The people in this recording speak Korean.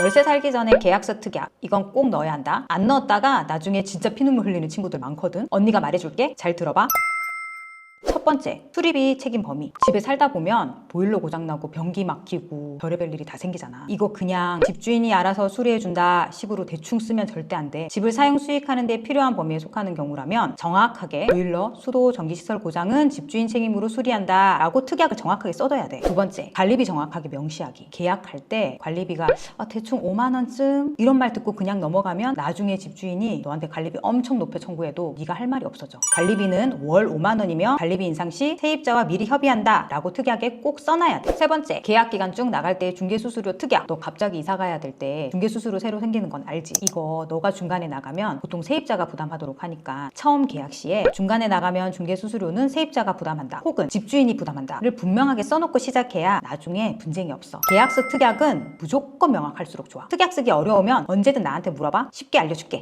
월세 살기 전에 계약서 특약 이건 꼭 넣어야 한다. 안 넣었다가 나중에 진짜 피눈물 흘리는 친구들 많거든. 언니가 말해줄게. 잘 들어봐 첫 번째, 수리비 책임 범위. 집에 살다 보면 보일러 고장나고 변기 막히고 별의별 일이 다 생기잖아. 이거 그냥 집주인이 알아서 수리해준다 식으로 대충 쓰면 절대 안 돼. 집을 사용 수익하는 데 필요한 범위에 속하는 경우라면 정확하게 보일러, 수도, 전기시설 고장은 집주인 책임으로 수리한다 라고 특약을 정확하게 써둬야 돼. 두 번째, 관리비 정확하게 명시하기. 계약할 때 관리비가 아, 대충 5만 원쯤 이런 말 듣고 그냥 넘어가면 나중에 집주인이 너한테 관리비 엄청 높여 청구해도 네가 할 말이 없어져. 관리비는 월 5만 원이며 관리비 인상 시 세입자와 미리 협의한다 라고 특약에 꼭 써놔야 돼. 세 번째, 계약 기간 중 나갈 때 중개수수료 특약. 너 갑자기 이사 가야 될 때 중개수수료 새로 생기는 건 알지? 이거 너가 중간에 나가면 보통 세입자가 부담하도록 하니까 처음 계약 시에 중간에 나가면 중개수수료는 세입자가 부담한다. 혹은 집주인이 부담한다를 분명하게 써놓고 시작해야 나중에 분쟁이 없어. 계약서 특약은 무조건 명확할수록 좋아. 특약 쓰기 어려우면 언제든 나한테 물어봐. 쉽게 알려줄게.